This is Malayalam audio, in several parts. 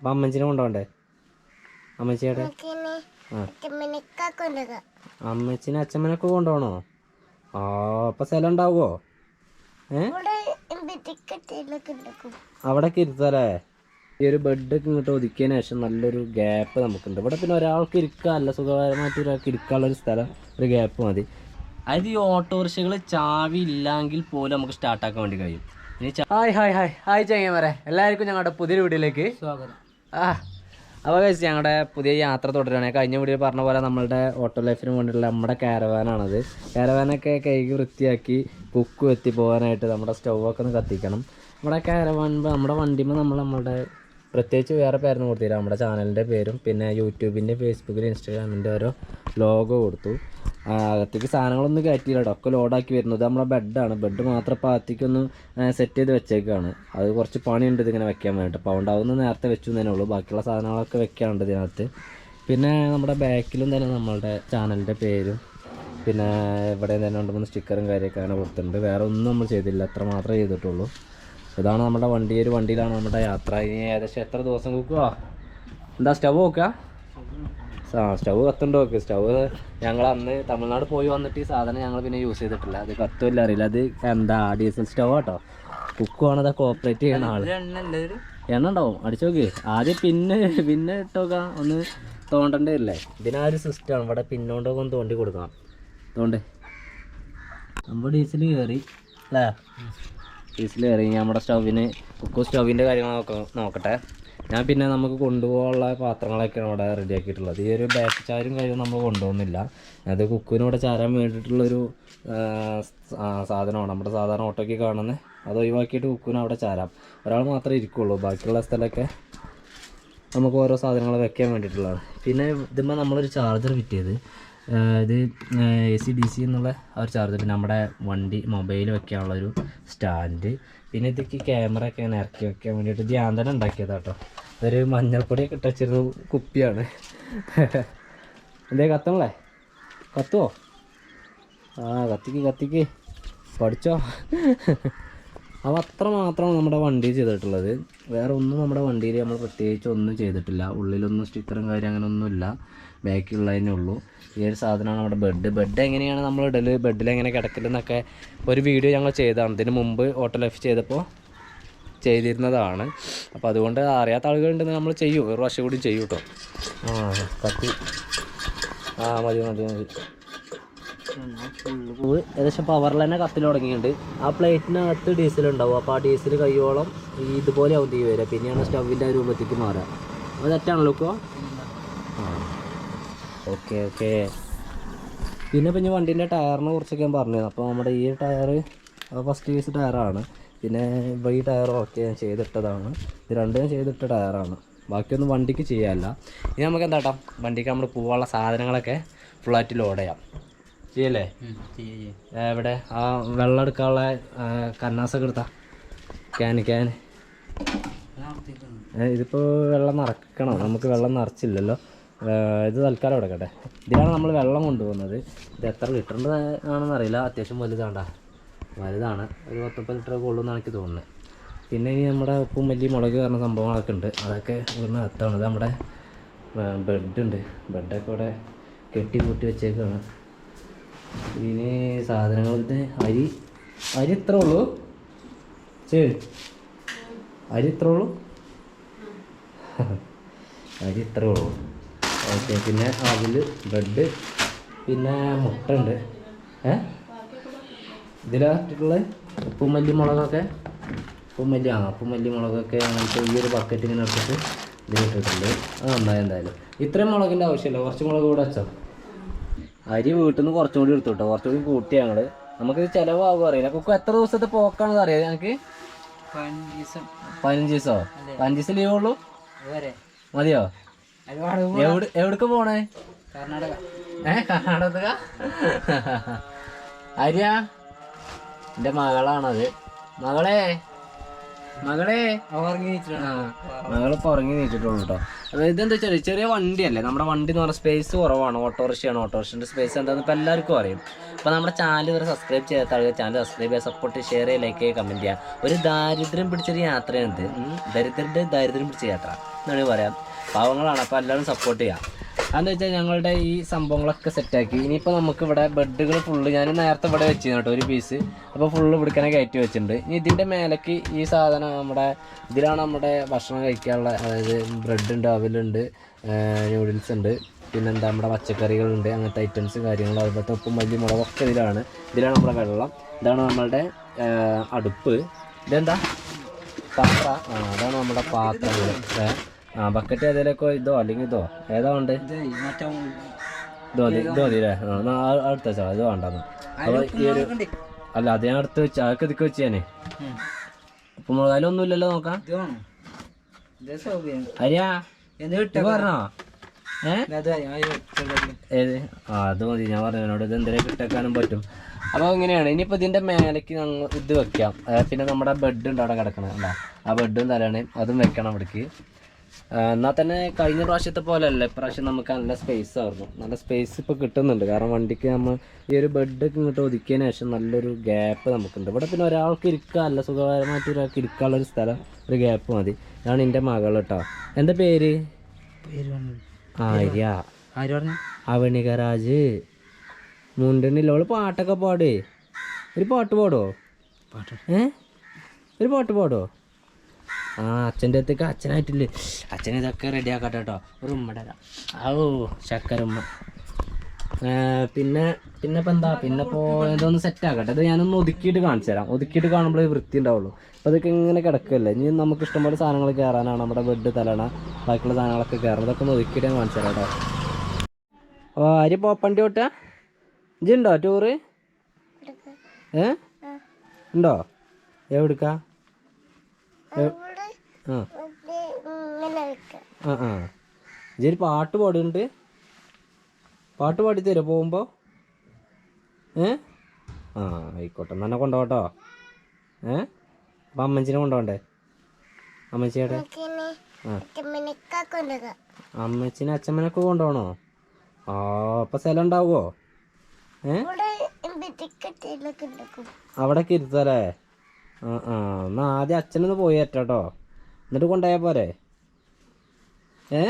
അപ്പം അമ്മച്ചിനെ കൊണ്ടുപോണ്ടേ അമ്മച്ചിയുടെ അമ്മച്ചിനെ അച്ഛമ്മനൊക്കെ കൊണ്ടുപോകണോ ആ അപ്പം സ്ഥലം ഉണ്ടാവുമോ ഏ? അവിടെയൊക്കെ ഇരുത്തല്ലേ? ഈ ഒരു ബെഡൊക്കെ ഇങ്ങോട്ട് ഒതുക്കിയതിന് ശേഷം നല്ലൊരു ഗ്യാപ്പ് നമുക്കുണ്ട്. ഇവിടെ പിന്നെ ഒരാൾക്ക് ഇരിക്കാല്ല സുഖകരമായിട്ട് ഒരാൾക്ക് ഇരിക്കാനുള്ള ഒരു സ്ഥലം ഒരു ഗ്യാപ്പ് മതി. അതായത് ഈ ഓട്ടോറിക്ഷകൾ ചാവി ഇല്ലെങ്കിൽ പോലും നമുക്ക് സ്റ്റാർട്ടാക്കാൻ വേണ്ടി കഴിയും. ഹായ് ഹായ് ഹായ് ഹായ് ചങ്ങന്മാരെ എല്ലാവർക്കും ഞങ്ങളുടെ പുതിയ വീഡിയോയിലേക്ക് സ്വാഗതം. ആ അപ്പോൾ കഴിച്ച് ഞങ്ങളുടെ പുതിയ യാത്ര തുടരുകയാണ് കഴിഞ്ഞ വീഡിയോ പറഞ്ഞ പോലെ നമ്മളുടെ ഓട്ടോ ലൈഫിന് വേണ്ടിയിട്ടുള്ള നമ്മുടെ കാരവാനാണത് കാരവാനൊക്കെ കൈകി വൃത്തിയാക്കി കുക്ക് എത്തി പോകാനായിട്ട് നമ്മുടെ സ്റ്റൗവൊക്കെ ഒന്ന് കത്തിക്കണം. നമ്മുടെ കാരവാൻ നമ്മുടെ വണ്ടിമ്പോൾ നമ്മൾ നമ്മളുടെ പ്രത്യേകിച്ച് വേറെ പേരൊന്നും കൊടുത്തില്ല. നമ്മുടെ ചാനലിന്റെ പേരും പിന്നെ യൂട്യൂബിന്റെ ഫേസ്ബുക്കിൽ ഇൻസ്റ്റാഗ്രാമിന്റെ ഓരോ ലോഗോ കൊടുത്തു. അകത്തേക്ക് സാധനങ്ങളൊന്നും കയറ്റിയില്ല കേട്ടോ. ഒക്കെ ലോഡാക്കി വരുന്നത് നമ്മളെ ബെഡാണ് ബെഡ് മാത്രം ഇപ്പോൾ അകത്തേക്കൊന്ന് സെറ്റ് ചെയ്ത് വെച്ചേക്കാണ്. അത് കുറച്ച് പണിയുണ്ട് ഇതിങ്ങനെ വെക്കാൻ വേണ്ടിയിട്ട് അപ്പോൾ അതുകൊണ്ട് അതൊന്ന് നേരത്തെ വെച്ചു തന്നെ ഉള്ളൂ. ബാക്കിയുള്ള സാധനങ്ങളൊക്കെ വെക്കാനുണ്ട് ഇതിനകത്ത്. പിന്നെ നമ്മുടെ ബാക്കിലും തന്നെ നമ്മളുടെ ചാനലിന്റെ പേരും പിന്നെ ഇവിടെ തന്നെ രണ്ട് മൂന്ന് സ്റ്റിക്കറും അങ്ങനെ കൊടുത്തിട്ടുണ്ട്. വേറെ ഒന്നും നമ്മൾ ചെയ്തില്ല. അത്ര മാത്രമേ ചെയ്തിട്ടുള്ളൂ. ഇതാണ് നമ്മുടെ വണ്ടി ഒരു വണ്ടിയിലാണ് നമ്മുടെ യാത്ര. ഇനി ഏകദേശം എത്ര ദിവസം കൂക്കുവാ എന്താ സ്റ്റവ് നോക്കുക ആ സ്റ്റവ് കത്തുണ്ട് നോക്ക് സ്റ്റവ് ഞങ്ങൾ അന്ന് തമിഴ്നാട് പോയി വന്നിട്ട് ഈ സാധനം ഞങ്ങൾ പിന്നെ യൂസ് ചെയ്തിട്ടില്ല. അത് കത്തുമില്ല അറിയില്ല. അത് എന്താ ഡീസൽ സ്റ്റവ് കേട്ടോ കുക്കുവാണ് അത് കോപ്പറേറ്റ് ചെയ്യുന്ന ആൾ. എണ്ണ ഉണ്ടാവും. അടിച്ചു നോക്ക്. ആദ്യം പിന്നെ പിന്നെ ഇട്ടോക്കാം ഒന്ന് തോണ്ടേണ്ടി ഇല്ലേ? ഇതിനാ ഒരു സിസ്റ്റമാണ് ഇവിടെ പിന്നോണ്ടൊക്കെ ഒന്ന് തോണ്ടി കൊടുക്കണം. തോണ്ടേ. നമ്മൾ ഡീസൽ കയറി അല്ലേ? ഡീസൽ കയറി നമ്മുടെ സ്റ്റൗവിന് കുക്കു സ്റ്റൗവിന്റെ കാര്യങ്ങൾ നോക്ക നോക്കട്ടെ. ഞാൻ പിന്നെ നമുക്ക് കൊണ്ടുപോകാനുള്ള പാത്രങ്ങളൊക്കെയാണ് ഇവിടെ റെഡി ആക്കിയിട്ടുള്ളത് ഈ ഒരു ബാക്ക് ചാരും കാര്യവും നമ്മൾ കൊണ്ടുപോകുന്നില്ല. അത് കുക്കുവിന് ചാരാൻ വേണ്ടിയിട്ടുള്ളൊരു സാധനമാണ്. നമ്മുടെ സാധാരണ ഓട്ടോയ്ക്ക് കാണുന്നത് അത് ഒഴിവാക്കിയിട്ട് കുക്കുവിന് അവിടെ ചാരാം. ഒരാൾ മാത്രമേ ഇരിക്കുള്ളൂ. ബാക്കിയുള്ള സ്ഥലമൊക്കെ നമുക്ക് ഓരോ സാധനങ്ങൾ വെക്കാൻ വേണ്ടിയിട്ടുള്ളതാണ്. പിന്നെ ഇതുമ്പോൾ നമ്മളൊരു ചാർജർ കിട്ടിയത്. ഇത് എ സി ഡി സി എന്നുള്ള ഒരു ചാർജർ പിന്നെ നമ്മുടെ വണ്ടി മൊബൈൽ വെക്കാനുള്ള ഒരു സ്റ്റാൻഡ് പിന്നെ ഇതൊക്കെ ക്യാമറ ഒക്കെ ഇങ്ങനെ ഇറക്കി വെക്കാൻ വേണ്ടിയിട്ട് ഇത് ഞാൻ തന്നെ ഉണ്ടാക്കിയതാ കേട്ടോ ഇതൊരു മഞ്ഞൾപ്പൊടിയൊക്കെ ഇട്ട് വെച്ചിരുന്ന കുപ്പിയാണ്. എന്തേ കത്തണല്ലേ കത്തുവോ? ആ കത്തിക്ക് കത്തിക്ക്. പഠിച്ചോ? അപ്പോൾ അത്ര മാത്രമാണ് നമ്മുടെ വണ്ടി ചെയ്തിട്ടുള്ളത്. വേറെ ഒന്നും നമ്മുടെ വണ്ടിയിൽ നമ്മൾ പ്രത്യേകിച്ച് ഒന്നും ചെയ്തിട്ടില്ല. ഉള്ളിലൊന്നും സ്റ്റിക്കറും കാര്യം അങ്ങനെ ഒന്നുമില്ല ബാക്കിയുള്ളതിനേ ഉള്ളൂ. ഈ ഒരു സാധനമാണ് നമ്മുടെ ബെഡ്. ബെഡ് എങ്ങനെയാണ് നമ്മൾ ഇടൽ? ബെഡിൽ എങ്ങനെ കിടക്കലെന്നൊക്കെ ഒരു വീഡിയോ ഞങ്ങൾ ചെയ്തതാണ്. ഇതിന് മുമ്പ് ഓട്ടോ ലൈഫ് ചെയ്തപ്പോൾ ചെയ്തിരുന്നതാണ്. അപ്പോൾ അതുകൊണ്ട് അറിയാത്ത ആളുകളുണ്ടെന്ന് നമ്മൾ ചെയ്യും. ഒരു പ്രാവശ്യം കൂടി ചെയ്യും കേട്ടോ. ആ കത്തി. ആ മതി മതി മതി. ഏകദേശം പവറിൽ തന്നെ കത്തിൽ തുടങ്ങിയിട്ടുണ്ട്. ആ പ്ലേറ്റിനകത്ത് ഡീസൽ ഉണ്ടാവും. അപ്പോൾ ആ ഡീസൽ കയ്യോളം ഈ ഇതുപോലെ ആവും തീ വരിക. പിന്നെയാണ് സ്റ്റവിന്റെ രൂപത്തേക്ക് മാറുക. അത് തെറ്റാണല്ലോ ഇപ്പോൾ ഓക്കെ ഓക്കെ. പിന്നെ പിന്നെ ഞാൻ വണ്ടീന്റെ ടയറിനെ കുറിച്ചൊക്കെ ഞാൻ പറഞ്ഞത് അപ്പോൾ നമ്മുടെ ഈ ടയർ ഫസ്റ്റ് കേസ് ടയറാണ്. പിന്നെ ഈ ടയർ ഓക്കെ ഞാൻ ചെയ്തിട്ടതാണ്. ഇത് രണ്ടും ചെയ്തിട്ട ടയറാണ്. ബാക്കിയൊന്നും വണ്ടിക്ക് ചെയ്യാനല്ല. ഇനി നമുക്ക് എന്താട്ടാ? വണ്ടിക്ക് നമ്മൾ പോകാനുള്ള സാധനങ്ങളൊക്കെ ഫ്ലാറ്റ് ലോഡ് ചെയ്യാം. ചെയ്യല്ലേ? എവിടെ ആ വെള്ളം എടുക്കാനുള്ള കന്നാസൊക്കെ എടുത്താ. ക്യാന് ക്യാന് ഇതിപ്പോ ഇതിപ്പോൾ വെള്ളം നിറക്കണം. നമുക്ക് വെള്ളം നിറച്ചില്ലല്ലോ. ഇത് തൽക്കാലം എടുക്കട്ടെ ഇതിലാണ് നമ്മൾ വെള്ളം കൊണ്ടുപോകുന്നത്. ഇത് എത്ര ലിറ്ററിന്റെ ആണെന്ന് അറിയില്ല. അത്യാവശ്യം വലുതാണ്ടാ. വലുതാണ്. ഒരു പത്തൊമ്പത് ലിറ്റർ കൊള്ളുമെന്നാണ് എനിക്ക് തോന്നുന്നത്. പിന്നെ ഇനി നമ്മുടെ ഉപ്പും മല്ലി മുളക് പറഞ്ഞ സംഭവങ്ങളൊക്കെ ഉണ്ട്. അതൊക്കെ ഇവിടുന്ന് എത്താണ് ഇത് നമ്മുടെ ബെഡുണ്ട് ബെഡൊക്കെ ഇവിടെ കെട്ടി കൂട്ടി വെച്ചേക്കാണ്. ഇനി സാധനങ്ങൾ ഇത് അരി അരി ഇത്ര ഉള്ളൂ? ചേ അരി ഇത്ര ഉള്ളൂ? അരി ഇത്ര ഉള്ളൂ? ഓക്കെ പിന്നെ അതിൽ ബ്രെഡ് പിന്നെ മുട്ട ഉണ്ട്. ഏ? ഇതിലായിട്ടുള്ള ഉപ്പും മല്ലി മുളകൊക്കെ? ഉപ്പും മല്ലി ആ ഉപ്പും മല്ലി മുളകൊക്കെ അങ്ങനത്തെ ഈ ഒരു ബക്കറ്റ് ഇങ്ങനെ എടുത്തിട്ട് ഇതിലിട്ടിട്ടുണ്ട്. ആ എന്തായാലും. ഇത്രയും മുളകിന്റെ ആവശ്യമില്ല. കുറച്ച് മുളക് കൂടെ വെച്ചോ. അരി വീട്ടിൽ നിന്ന് കുറച്ചും കൂടി എടുത്തു കേട്ടോ കുറച്ചും കൂടി കൂട്ടി ഞങ്ങൾ. നമുക്കിത് ചിലവാകും അറിയില്ല. കുക്കു എത്ര ദിവസത്തെ പോക്കാണെന്ന് അറിയാം? ഞങ്ങൾക്ക് പതിനഞ്ച് ദിവസമോ പതിനഞ്ച് ദിവസം ലീവ് ഉള്ളൂ? മതിയോ? എവിടെ എവിടേക്ക് പോണേ? കർണാടക. ഏ കർണാടക? അരിയാ എന്റെ മകളാണത്. മകളെ? മകളെ? മകളിപ്പോ ഉറങ്ങി നീച്ചിട്ടുള്ളൂ കേട്ടോ ഇതെന്താ വെച്ചാൽ ചെറിയ വണ്ടിയല്ലേ? നമ്മുടെ വണ്ടി എന്ന് പറഞ്ഞാൽ സ്പേസ് കുറവാണ്. ഓട്ടോറിക്ഷയാണ്. ഓട്ടോറിക്ഷന്റെ സ്പേസ് എന്താണെന്ന് ഇപ്പോൾ എല്ലാവർക്കും അറിയും. അപ്പോൾ നമ്മുടെ ചാനൽ ഇവരെ സബ്സ്ക്രൈബ് ചെയ്യാത്ത ആളുകൾ ചാനൽ സബ്സ്ക്രൈബ് ചെയ്യുക സപ്പോർട്ട് ഷെയർ ചെയ്യുക ലൈക്ക് ചെയ്യുക കമന്റ് ചെയ്യുക. ഒരു ദാരിദ്ര്യം പിടിച്ചൊരു യാത്രയാണിത് ദരിദ്രന്റെ ദാരിദ്ര്യം പിടിച്ച യാത്ര. എന്നാണ് പറയാം. പാവങ്ങളാണ്. അപ്പോൾ എല്ലാവരും സപ്പോർട്ട് ചെയ്യാം അതെന്ന് വെച്ചാൽ ഞങ്ങളുടെ ഈ സംഭവങ്ങളൊക്കെ സെറ്റാക്കി ഇനിയിപ്പോൾ നമുക്ക് ഇവിടെ ബെഡുകൾ ഫുള്ള് ഞാൻ നേരത്തെ ഇവിടെ വെച്ചിരുന്നു കേട്ടോ ഒരു പീസ് അപ്പോൾ ഫുള്ള് ഇവിടുക്കനെ കയറ്റി വെച്ചിട്ടുണ്ട്. ഇനി ഇതിന്റെ മേലേക്ക് ഈ സാധനം നമ്മുടെ ഇതിലാണ് നമ്മുടെ ഭക്ഷണം കഴിക്കാനുള്ള അതായത് ബ്രെഡ് ഉണ്ട് അവലുണ്ട് നൂഡിൽസ് ഉണ്ട് പിന്നെന്താ നമ്മുടെ പച്ചക്കറികളുണ്ട് അങ്ങനത്തെ ഐറ്റംസ് കാര്യങ്ങൾ അതുപോലെ ഉപ്പും മല്ലി മുളകൊക്കെ ഇതിലാണ്. ഇതിലാണ് നമ്മുടെ വെള്ളം. ഇതാണ് നമ്മളുടെ അടുപ്പ്. ഇതെന്താ? പാത്ര. ആ അതാണ് നമ്മുടെ പാത്രങ്ങൾ ആ ബക്കറ്റ് ഏതെങ്കിലുമൊക്കെ ഇതോ അല്ലെങ്കിൽ ഇതോ? ഏതാ ഉണ്ട് ഇതോ ഇതോ ആ എന്നാ അടുത്ത വെച്ചാ ഇത് വേണ്ടെന്ന്. അപ്പോൾ ഈ ഒരു അല്ല അത് ഞാൻ അടുത്ത് വെച്ച് അതൊക്കെ ഇതൊക്കെ വെച്ച് ഞാനേ. ഉപ്പ് ഒന്നും ഇല്ലല്ലോ നോക്കാം അരിയാ ഇത് പറഞ്ഞോ? ഏത്? ആ അത് മതി ഞാൻ പറഞ്ഞു എന്നോട് ഇത് എന്തെങ്കിലും കിട്ടാനും പറ്റും. അപ്പോൾ ഇങ്ങനെയാണ്. ഇനിയിപ്പോൾ ഇതിന്റെ മേലേക്ക് ഞങ്ങൾ ഇത് വെക്കാം. പിന്നെ നമ്മുടെ ബെഡ് ഉണ്ട് അവിടെ കിടക്കണം ആ ബെഡും തലയാണ് അതും വെക്കണം അവിടേക്ക്. എന്നാൽ തന്നെ കഴിഞ്ഞ പ്രാവശ്യത്തെ പോലെ അല്ല ഇപ്രാവശ്യം നമുക്ക് നല്ല സ്പേസ് ആയിരുന്നു. നല്ല സ്പേസ് ഇപ്പോൾ കിട്ടുന്നുണ്ട്. കാരണം വണ്ടിക്ക് നമ്മൾ ഈ ഒരു ബെഡ് ഇങ്ങോട്ട് ഒതുക്കിയതിന് ശേഷം നല്ലൊരു ഗ്യാപ്പ് നമുക്കുണ്ട്. ഇവിടെ പിന്നെ ഒരാൾക്ക് ഇരിക്കുക അല്ല സുഖകരമായിട്ട് ഒരാൾക്ക് ഇരിക്കാനുള്ള ഒരു സ്ഥലം ഒരു ഗ്യാപ്പ് മതി. ഇതാണ് എന്റെ മകൾ കേട്ടോ എന്താ പേര്? ആര്യ. അവണികരാജ്. മുണ്ടണില്ല? അവൾ പാട്ടൊക്കെ പാടേ. ഒരു പാട്ട് പാടോ? പാട്ട്. ഏ? ഒരു പാട്ട് പാടോ? ആ അച്ഛന്റെ അടുത്തേക്ക് അച്ഛനായിട്ടില്ലേ? അച്ഛൻ ഇതൊക്കെ റെഡി ആക്കട്ടെ കേട്ടോ. ഒരു ഉമ്മടല ഓ ശക്കരമ്മ പിന്നെ പിന്നെ ഇപ്പം എന്താ? പിന്നെ ഇപ്പോൾ ഇതൊന്ന് സെറ്റ് ആക്കട്ടെ. അത് ഞാനൊന്ന് ഒതുക്കിയിട്ട് കാണിച്ചു തരാം. ഒതുക്കിയിട്ട് കാണുമ്പോൾ വൃത്തി ഉണ്ടാവുള്ളൂ. അപ്പോൾ അതൊക്കെ ഇങ്ങനെ കിടക്കല്ലേ? ഇനി നമുക്ക് ഇഷ്ടംപോലെ സാധനങ്ങൾ കയറാനാണ് നമ്മുടെ ബെഡ് തലണ ബാക്കിയുള്ള സാധനങ്ങളൊക്കെ കയറണം ഇതൊക്കെ ഒന്ന് ഒതുക്കിയിട്ട് ഞാൻ കാണിച്ചു തരാം കേട്ടോ. ഓ ആര് പോപ്പണ്ടി ഓട്ടാ ഇജുണ്ടോ ടൂറ് ഏ? ഉണ്ടോ എവിടുക്കാ? ആ. ആ ഇജൊരു പാട്ട് പാടുന്നുണ്ട്. പാട്ട് പാടിത്തരോ പോകുമ്പോൾ ഏ? ആ ആയിക്കോട്ടെ. എന്നെ കൊണ്ടുപോട്ടോ ഏ? അപ്പം അമ്മച്ചിനെ കൊണ്ടുപോണ്ടേ അമ്മച്ചിയുടെ അമ്മച്ചിനെ അച്ഛമ്മനൊക്കെ കൊണ്ടുപോകണോ ആ അപ്പം സ്ഥലം ഉണ്ടാവുമോ ഏ? അവിടെ ഇരുത്തല്ലേ? ആ ആ. എന്നാ ആദ്യം അച്ഛനൊന്ന് പോയി കേട്ടോ എന്നിട്ട് കൊണ്ടുപോയാൽ പോരെ. ഏ?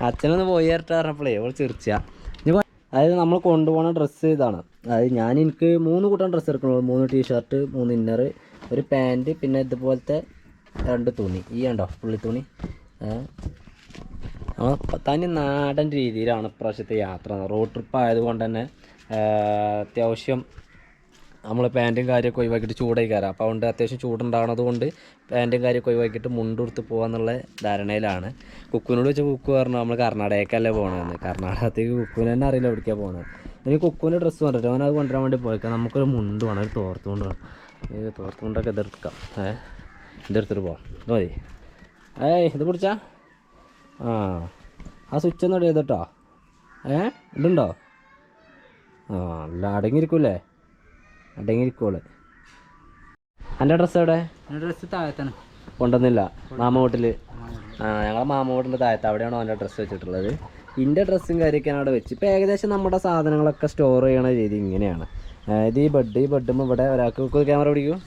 അച്ഛനൊന്ന് പോയി ഏറ്റാ പറഞ്ഞപ്പോഴേ അവൾ ചിരിച്ച അതായത് നമ്മൾ കൊണ്ടുപോകുന്ന ഡ്രസ്സ് ഇതാണ്. അതായത് ഞാൻ എനിക്ക് മൂന്ന് കൂട്ടം ഡ്രസ്സ് എടുക്കണോ മൂന്ന് ടീഷർട്ട് മൂന്ന് ഇന്നർ ഒരു പാന്റ് പിന്നെ ഇതുപോലത്തെ രണ്ട് തുണി. ഈ ഉണ്ടോ പുള്ളി തുണി. തനി നാടൻ രീതിയിലാണ് ഇപ്രാവശ്യത്തെ യാത്ര. റോഡ് ട്രിപ്പ് ആയതുകൊണ്ട് തന്നെ അത്യാവശ്യം നമ്മൾ പാന്റും കാര്യമൊക്കെ ഒഴിവാക്കിയിട്ട് ചൂടായി കയറാം. അപ്പോൾ അതുകൊണ്ട് അത്യാവശ്യം ചൂടുണ്ടാകുന്നത് കൊണ്ട് പാന്റും കാര്യമൊക്കെ ഒഴിവാക്കിയിട്ട് മുണ്ടെടുത്ത് പോകാമെന്നുള്ള ധാരണയിലാണ്. കുക്കുവിനോട് വെച്ച കുക്കു പറഞ്ഞു നമ്മൾ കർണാടകയ്ക്കല്ലേ പോകണമെന്ന് കർണാടകത്തേക്ക് കുക്കുവിന് തന്നെ അറിയില്ല എവിടേക്കാണ് പോകുന്നത് ഇനി കുക്കുവിന്റെ ഡ്രസ്സ് പറഞ്ഞിട്ട് അവനത് കൊണ്ടുവരാൻ വേണ്ടി പോയേക്കാം. നമുക്കൊരു മുണ്ട് വേണം ഒരു തോർത്തുകൊണ്ട് വേണം. ഈ തോർത്തുകൊണ്ടൊക്കെ ഇതെടുക്കാം ഏ ഇതെടുത്തിട്ട് പോവാം. മതി. ഏയ് ഇത് പിടിച്ചാ? ആ ആ സ്വിച്ച് ഒന്നും ഇടുക കേട്ടോ. ഏ ഇതുണ്ടോ? ആ അല്ല അടങ്ങിയിരിക്കൂലേ അടങ്ങിയിരിക്കോൾ എന്റെ ഡ്രസ്സ് എവിടെ? ഡ്രസ്സ് താഴത്താണ്. കൊണ്ടുവന്നില്ല. മാമ വീട്ടിൽ ആ ഞങ്ങളെ മാമ വീട്ടിന്റെ താഴത്ത്. അവിടെയാണോ അവന്റെ ഡ്രസ്സ് വെച്ചിട്ടുള്ളത്. ഇന്റെ ഡ്രസ്സും കാര്യമൊക്കെ അവിടെ വെച്ച്. ഇപ്പോൾ ഏകദേശം നമ്മുടെ സാധനങ്ങളൊക്കെ സ്റ്റോർ ചെയ്യണ രീതി ഇങ്ങനെയാണ്. അതായത് ഈ ബെഡ് ഈ ബെഡുമ്പോൾ ഇവിടെ ഒരാൾക്ക് കുക്ക് ക്യാമറ പിടിക്കും.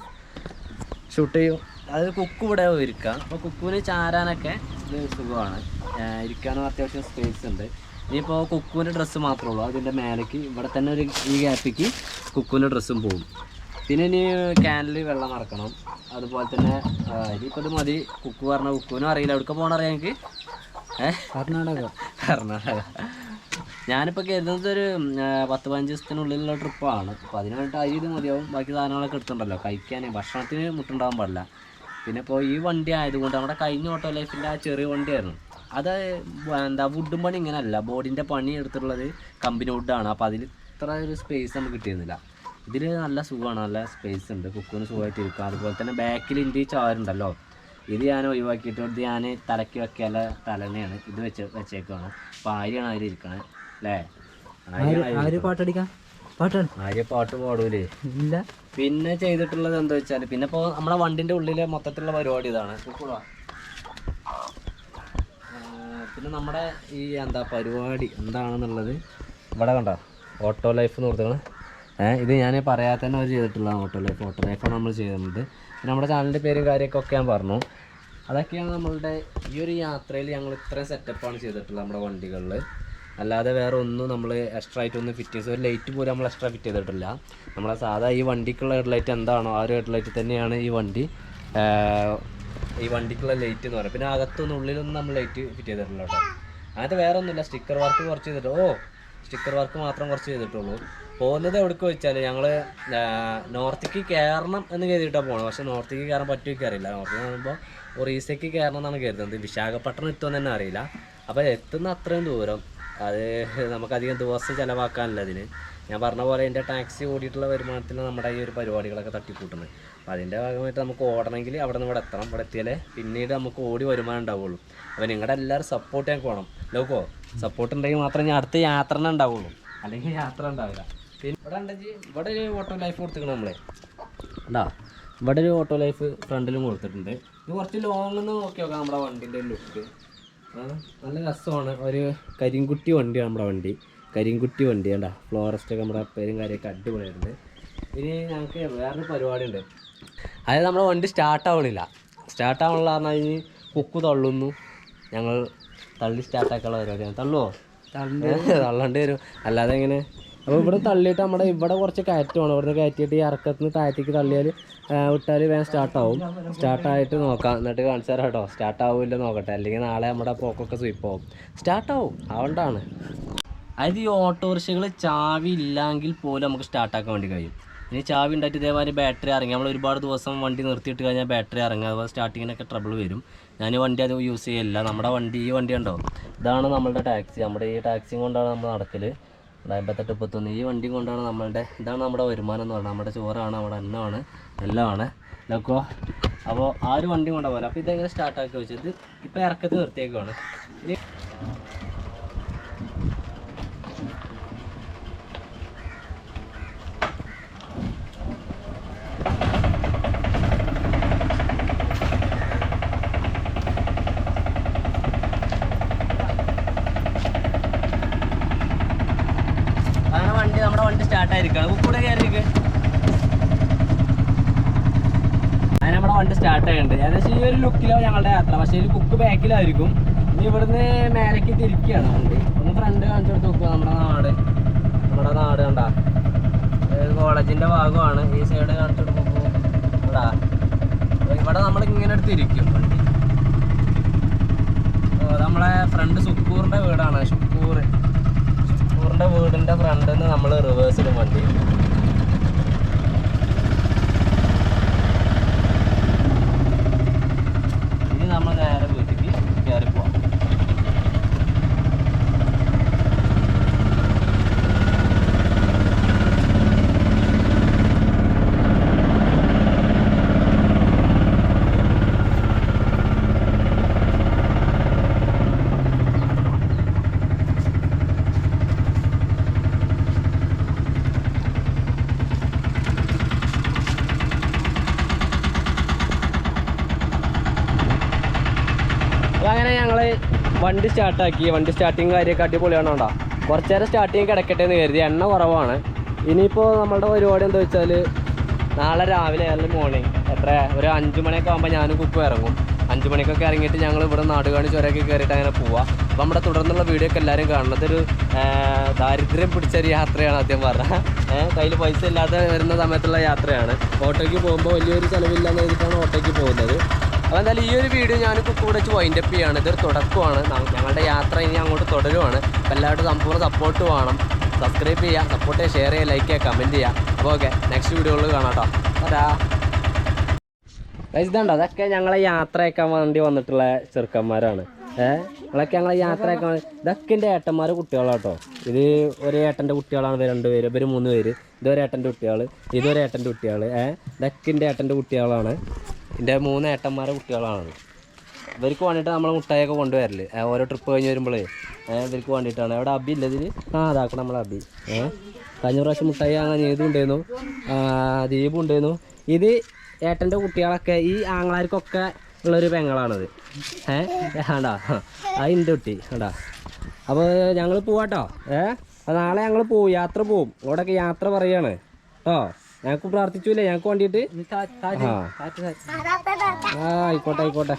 ഷൂട്ട് ചെയ്യൂ. അത് കുക്ക് ഇവിടെ ഇരിക്കാം. അപ്പോൾ കുക്കുവിന് ചാരാനൊക്കെ സുഖമാണ്. ഇരിക്കാനും അത്യാവശ്യം സ്പേസ് ഉണ്ട്. ഇനിയിപ്പോൾ കുക്കുവിന്റെ ഡ്രസ്സ് മാത്രമേ ഉള്ളൂ. അതിന്റെ മേലേക്ക് ഇവിടെ തന്നെ ഒരു ഈ ഗ്യാപ്പിക്ക് കുക്കുവിന്റെ ഡ്രസ്സും പോകും പിന്നെ ഇനി ക്യാനിൽ വെള്ളം നിറക്കണം അതുപോലെ തന്നെ ഇനിയിപ്പോൾ ഇത് മതി. കുക്കു പറഞ്ഞ കുക്കുവിനും അറിയില്ല. എവിടെ പോകണം അറിയാം എനിക്ക് ഏഹ് കർണാടക. കർണാടക. ഞാനിപ്പോൾ കരുതുന്നത് ഒരു പത്ത് പതിനഞ്ച് ദിവസത്തിനുള്ളിലുള്ള ട്രിപ്പാണ് അപ്പോൾ അതിന് വേണ്ടിയിട്ട് അരി ഇത് മതിയാവും. ബാക്കി സാധനങ്ങളൊക്കെ എടുത്തിട്ടുണ്ടല്ലോ. കഴിക്കാൻ ഭക്ഷണത്തിന് മുട്ടുണ്ടാകാൻ പാടില്ല. പിന്നെ ഇപ്പോൾ ഈ വണ്ടി ആയതുകൊണ്ട് നമ്മുടെ കഴിഞ്ഞ ഓട്ടോ ലൈഫിന്റെ ആ ചെറിയ വണ്ടിയായിരുന്നു. അത് എന്താ വുഡും പണി ഇങ്ങനെയല്ല. ബോർഡിന്റെ പണി എടുത്തിട്ടുള്ളത് കമ്പനി വുഡാണ് അപ്പോൾ അതിൽ ഇത്ര ഒരു സ്പേസ് നമുക്ക് കിട്ടിയിരുന്നില്ല. ഇതിൽ നല്ല സുഖമാണ്. നല്ല സ്പേസ് ഉണ്ട്. കുക്കിന് സുഖമായിട്ട് ഇരിക്കാം. അതുപോലെ തന്നെ ബാക്കിൽ ഇന്ത്യ ചാരുണ്ടല്ലോ ഇത് ഞാൻ ഒഴിവാക്കിയിട്ട് ഇത് ഞാൻ തലയ്ക്ക് വെക്കാല തലനെയാണ് ഇത് വെച്ച് വെച്ചേക്കാണ് അപ്പോൾ ആര്യാണ് അതിൽ ഇരിക്കണത് അല്ലേ പാട്ടടിക്കാം. പാട്ടാണ്. ആര്യ പാട്ട് പാടൂലേ? ഇല്ല. പിന്നെ ചെയ്തിട്ടുള്ളത് എന്താ വെച്ചാൽ പിന്നെ ഇപ്പോൾ നമ്മുടെ വണ്ടിന്റെ ഉള്ളിലെ മൊത്തത്തിലുള്ള പരിപാടി ഇതാണ്. പിന്നെ നമ്മുടെ ഈ എന്താ പരിപാടി എന്താണെന്നുള്ളത് ഇവിടെ കണ്ടോ? ഓട്ടോ ലൈഫ് എന്ന് കൊടുത്തത് ഇത് ഞാൻ പറയാതെ തന്നെ അവർ ചെയ്തിട്ടുള്ള ഓട്ടോ ലൈഫ് ഓട്ടോ ലൈഫാണ് നമ്മൾ ചെയ്യുന്നത്. നമ്മുടെ ചാനലിന്റെ പേരും കാര്യമൊക്കെ ഒക്കെ ഞാൻ പറഞ്ഞു. അതൊക്കെയാണ് നമ്മളുടെ ഈ ഒരു യാത്രയിൽ ഞങ്ങൾ ഇത്രയും സെറ്റപ്പാണ് ചെയ്തിട്ടുള്ളത് നമ്മുടെ വണ്ടികളിൽ അല്ലാതെ വേറെ ഒന്നും നമ്മൾ എക്സ്ട്രാ ആയിട്ടൊന്നും ഫിറ്റ് ചെയ്ത് ഒരു ലൈറ്റ് പോലും നമ്മൾ എക്സ്ട്രാ ഫിറ്റ് ചെയ്തിട്ടില്ല. നമ്മളെ സാധാ ഈ വണ്ടിക്കുള്ള ഹെഡ്ലൈറ്റ് എന്താണോ ആ ഒരു ഹെഡ്ലൈറ്റ് തന്നെയാണ് ഈ വണ്ടി. ഈ വണ്ടിക്കുള്ള ലൈറ്റ് എന്ന് പറയാം. പിന്നെ അകത്തൊന്നും ഉള്ളിലൊന്നും നമ്മൾ ലൈറ്റ് ഫിറ്റ് ചെയ്തിട്ടില്ല കേട്ടോ. അങ്ങനത്തെ വേറെ ഒന്നുമില്ല സ്റ്റിക്കർ വർക്ക് കുറച്ച് ചെയ്തിട്ട് ഓ സ്റ്റിക്കർ വർക്ക് മാത്രം കുറച്ച് ചെയ്തിട്ടുള്ളൂ. പോകുന്നത് എവിടേക്ക് വെച്ചാൽ ഞങ്ങൾ നോർത്തേക്ക് കയറണം എന്ന് കരുതിയിട്ടാണ് പോകണം പക്ഷേ നോർത്തേക്ക് കയറാൻ പറ്റുമോ അറിയില്ല നോർത്ത് പറയുമ്പോൾ ഒറീസയ്ക്ക് കയറണം എന്നാണ് കരുതുന്നത്. വിശാഖപട്ടണം എത്തുമെന്ന് തന്നെ അറിയില്ല. അപ്പോൾ എത്തുന്ന അത്രയും ദൂരം. അത് നമുക്കധികം ദിവസം ചിലവാക്കാനില്ല അതിന്. ഞാൻ പറഞ്ഞ പോലെ എന്റെ ടാക്സി ഓടിയിട്ടുള്ള വരുമാനത്തിൽ നമ്മുടെ ഈ ഒരു പരിപാടികളൊക്കെ തട്ടിക്കൂട്ടുന്നത്. അപ്പോൾ അതിന്റെ ഭാഗമായിട്ട് നമുക്ക് ഓടണമെങ്കിൽ അവിടെ നിന്ന് ഇവിടെ എത്തണം. ഇവിടെ എത്തിയാലേ പിന്നീട് നമുക്ക് ഓടി വരുമാനം ഉണ്ടാവുള്ളൂ. അപ്പോൾ നിങ്ങളുടെ എല്ലാവരും സപ്പോർട്ട് ഞങ്ങൾക്ക് വേണം. ലോക്കോ സപ്പോർട്ട് ഉണ്ടെങ്കിൽ മാത്രമേ ഞാൻ അടുത്ത യാത്ര തന്നെ ഉണ്ടാവുള്ളൂ. അല്ലെങ്കിൽ യാത്ര ഉണ്ടാവില്ല. പിന്നെ ഇവിടെ ഉണ്ടെങ്കിൽ ഇവിടെ ഒരു ഓട്ടോ ലൈഫ് കൊടുത്തിരിക്കണം നമ്മളെ. ഉണ്ടാ ഇവിടെ ഒരു ഓട്ടോ ലൈഫ് ഫ്രണ്ടിലും കൊടുത്തിട്ടുണ്ട്. ഇത് കുറച്ച് ലോങ് നിന്ന് നോക്കി നോക്കാം നമ്മുടെ വണ്ടിന്റെ ലുക്ക് നല്ല രസമാണ്. ഒരു കരിങ്കുട്ടി വണ്ടിയാണ് നമ്മുടെ വണ്ടി. കരിങ്കുട്ടി വണ്ടി കണ്ടാ ഫ്ലോറസ്റ്റ് ഒക്കെ നമ്മുടെ പേരും കാര്യമൊക്കെ അടിപൊളിയായിട്ടുണ്ട്. ഇനി ഞങ്ങൾക്ക് വേറൊരു പരിപാടി ഉണ്ട് അതായത് നമ്മുടെ വണ്ടി സ്റ്റാർട്ടാവണില്ല സ്റ്റാർട്ടാവണില്ല സ്റ്റാർട്ട് ഇനി കുക്ക് തള്ളുന്നു. ഞങ്ങൾ തള്ളി സ്റ്റാർട്ടാക്കാനുള്ള പരിപാടിയാണ്. തള്ളുവോ? തള്ളേണ്ടി വരും. അല്ലാതെ എങ്ങനെ? അപ്പോൾ ഇവിടെ തള്ളിയിട്ട് നമ്മുടെ ഇവിടെ കുറച്ച് കയറ്റമാണ്. ഇവിടുന്ന് കയറ്റിയിട്ട് ഈ ഇറക്കത്തിന് താഴത്തേക്ക് തള്ളിയാൽ വിട്ടാൽ വേഗം സ്റ്റാർട്ടാവും സ്റ്റാർട്ടായിട്ട് നോക്കാം. എന്നിട്ട് കാണിച്ചു തരാം കേട്ടോ. സ്റ്റാർട്ടാവില്ല നോക്കട്ടെ. അല്ലെങ്കിൽ നാളെ നമ്മുടെ പോക്കൊക്കെ സ്വീപ്പാവും സ്റ്റാർട്ടാവും അതുകൊണ്ടാണ് അതായത് ഈ ഓട്ടോറിക്ഷകൾ ചാവി ഇല്ലെങ്കിൽ പോലും നമുക്ക് സ്റ്റാർട്ടാക്കാൻ വേണ്ടി കഴിയും. ഇനി ചാവി ഉണ്ടായിട്ട് ഇതേമാതിരി ബാറ്ററി ഇറങ്ങി. നമ്മൾ ഒരുപാട് ദിവസം വണ്ടി നിർത്തിയിട്ട് കഴിഞ്ഞാൽ ബാറ്ററി ഇറങ്ങുക. അതുപോലെ സ്റ്റാർട്ടിങ്ങിനൊക്കെ ട്രബിൾ വരും. ഞാൻ വണ്ടി അത് യൂസ് ചെയ്യില്ല നമ്മുടെ വണ്ടി ഈ വണ്ടി ഉണ്ടോ ഇതാണ് നമ്മളുടെ ടാക്സി. നമ്മുടെ ഈ ടാക്സിയും കൊണ്ടാണ് നമ്മൾ നടക്കൽ അമ്പത്തെട്ട് മുപ്പത്തൊന്ന്. ഈ വണ്ടി കൊണ്ടാണ് നമ്മളുടെ ഇതാണ് നമ്മുടെ വരുമാനം എന്ന് പറയുന്നത്. നമ്മുടെ ചോറാണ് നമ്മുടെ അന്നമാണ് എല്ലാമാണ്. ഇതൊക്കെ അപ്പോൾ ആ ഒരു വണ്ടി കൊണ്ടാണ് പോലെ. അപ്പോൾ ഇതെങ്ങനെ സ്റ്റാർട്ടാക്കി വെച്ചത്? ഇപ്പോൾ ഇറക്കത്ത് നിർത്തിയേക്കുവാണ് ഇനി അങ്ങനെ വണ്ടി നമ്മുടെ വണ്ടി സ്റ്റാർട്ട് ആയിരിക്കണം കൂടെ കയറിയിരിക്കുക അങ്ങനെ നമ്മുടെ വണ്ടി സ്റ്റാർട്ട് ആയിട്ടുണ്ട് ഏകദേശം ഈ ഒരു ലുക്കിലോ ഞങ്ങളുടെ യാത്ര. പക്ഷേ ഇതിൽ കുക്ക് ബാക്കിലായിരിക്കും. ഇനി ഇവിടുന്ന് മേലേക്ക് തിരിക്കുകയാണ് വണ്ടി. ഒന്ന് ഫ്രണ്ട് കാണിച്ചു കൊടുത്ത് നോക്കുക നമ്മുടെ നാട്. നമ്മുടെ നാട് കണ്ടാ. കോളേജിന്റെ ഭാഗമാണ്. ഈ സൈഡ് കാണിച്ചു കൊടുക്കുമ്പോൾ കണ്ടാ ഇവിടെ. നമ്മൾ ഇങ്ങനെ എടുത്തിരിക്കും വണ്ടി. നമ്മളെ ഫ്രണ്ട് സുക്കൂറിന്റെ വീടാണ്. ഷുക്കൂർ ഷുക്കൂറിന്റെ വീടിന്റെ ഫ്രണ്ടിൽ നിന്ന് നമ്മൾ റിവേഴ്സിലും വണ്ടി. ഇനി നമ്മൾ നേരെ വീട്ടിലേക്ക് കയറി പോവാം അപ്പോൾ അങ്ങനെ ഞങ്ങൾ വണ്ടി സ്റ്റാർട്ടാക്കി വണ്ടി സ്റ്റാർട്ടിങ് കാര്യമൊക്കെ അടിപൊളിയാണ് കേട്ടോ കുറച്ച് നേരം സ്റ്റാർട്ടിങ് കിടക്കട്ടെ എന്ന് കരുതി. എണ്ണ കുറവാണ്. ഇനിയിപ്പോൾ നമ്മളുടെ പരിപാടി എന്താ വെച്ചാൽ നാളെ രാവിലെ അല്ലെങ്കിൽ മോർണിംഗ് എത്ര? ഒരു അഞ്ച് മണിയൊക്കെ ആകുമ്പോൾ ഞാനും കുക്കും ഇറങ്ങും. അഞ്ച് മണിക്കൊക്കെ ഇറങ്ങിയിട്ട് ഞങ്ങൾ ഇവിടെ നാടുകാണി ചുരമൊക്കെ കയറിയിട്ട് അങ്ങനെ പോവാം. അപ്പോൾ നമ്മുടെ തുടർന്നുള്ള വീഡിയോ ഒക്കെ എല്ലാവരും കാണുന്നത് ഒരു ദാരിദ്ര്യം പിടിച്ചൊരു യാത്രയാണ് ആദ്യം പറഞ്ഞത് കയ്യിൽ പൈസ ഇല്ലാതെ വരുന്ന സമയത്തുള്ള യാത്രയാണ്. ഓട്ടോയ്ക്ക് പോകുമ്പോൾ വലിയൊരു ചിലവില്ലാന്ന് എഴുതിയിട്ടാണ് ഓട്ടോയ്ക്ക് പോകുന്നത്. അപ്പോൾ എന്തായാലും ഈ ഒരു വീഡിയോ ഞാൻ കൂടെ വെച്ച് വൈൻഡപ്പ് ചെയ്യാണ്. ഇതൊരു തുടക്കമാണ്. ഞങ്ങളുടെ യാത്ര ഇനി അങ്ങോട്ട് തുടരുവാണ്. അപ്പോൾ എല്ലാവരും സമ്പൂർണ സപ്പോർട്ട് വേണം. സബ്സ്ക്രൈബ് ചെയ്യുക സപ്പോർട്ട് ചെയ്യുക ഷെയർ ചെയ്യുക ലൈക്ക് ചെയ്യുക കമന്റ് ചെയ്യുക. അപ്പോൾ ഓക്കെ നെക്സ്റ്റ് വീഡിയോകളിൽ കാണാം കേട്ടോ അതാ അതൊക്കെ ഞങ്ങളെ യാത്രയൊക്കെ വേണ്ടി വന്നിട്ടുള്ള ചെറുക്കന്മാരാണ്. ഏഹ് നമ്മളൊക്കെ ഞങ്ങളെ യാത്രയൊക്കെ ഇതൊക്കെ എന്റെ ഏട്ടന്മാരെ കുട്ടികളാട്ടോ. ഇത് ഒരു ഏട്ടന്റെ കുട്ടികളാണ് ഇവർ രണ്ട് പേര്. ഇവർ മൂന്ന് പേര്. ഇതൊരു ഏട്ടന്റെ കുട്ടികൾ ഇതൊരു ഏട്ടന്റെ കുട്ടികൾ ഏഹ് ഇതൊക്കെ എന്റെ ഏട്ടന്റെ കുട്ടികളാണ്. എന്റെ മൂന്ന് ഏട്ടന്മാരെ കുട്ടികളാണ്. ഇവർക്ക് വേണ്ടിയിട്ട് നമ്മളെ മുട്ടായൊക്കെ കൊണ്ടുവരൽ. ഓരോ ട്രിപ്പ് കഴിഞ്ഞ് വരുമ്പോഴേ ഇവർക്ക് വേണ്ടിയിട്ടാണ്. അവിടെ അബി ഇല്ലതിൽ ആ അതാക്കണം നമ്മളെ അബി. ഏഹ് കഴിഞ്ഞ പ്രാവശ്യം മുട്ടായി അങ്ങനെ ഏതും ഉണ്ടായിരുന്നു? ദീപും ഉണ്ടായിരുന്നു. ഇത് ഏട്ടന്റെ കുട്ടികളൊക്കെ ഈ ആങ്ങളാർക്കൊക്കെ ഉള്ളൊരു പെങ്ങളാണത്. ഏഹ് ആണ്ടാ ആ ഇന്റെ കുട്ടി ആണ്ടാ. അപ്പോൾ ഞങ്ങൾ പോവാട്ടോ. ഏഹ് നാളെ ഞങ്ങൾ പോവും യാത്ര പോവും. ഇവിടെയൊക്കെ യാത്ര പറയാണ്. കേട്ടോ ഞങ്ങൾക്ക് പ്രാർത്ഥിച്ചില്ലേ ഞങ്ങൾക്ക് വേണ്ടിയിട്ട്? ആ. ആയിക്കോട്ടെ ആയിക്കോട്ടെ.